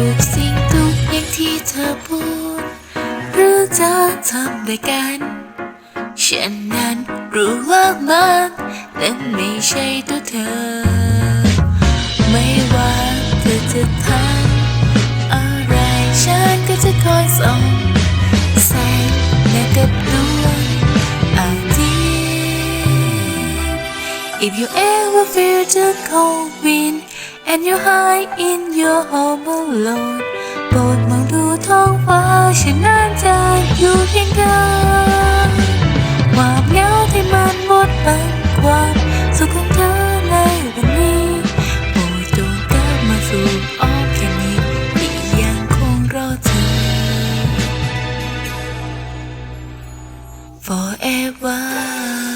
ทุกสิ่งทุกอย่างที่เธอพูด หรือจะทำด้วยกัน ฉันนั้นรู้ว่ามันนั้นไม่ใช่ตัวเธอ ไม่ว่าเธอจะทำอะไรฉันก็จะคอยส่งแสงและกดวงอาทิตย์ If you ever feel the cold wind and you're high in your home alone โปรดมองดูท้องฟ้าฉันน่าจะอยู่เพียงเธอความเหงาที่มันหมดไปความสุขของเธอในวันนี้โปรดจงกลับมาสู่อ้อมแขนนี้ที่ยังคงรอเธอ forever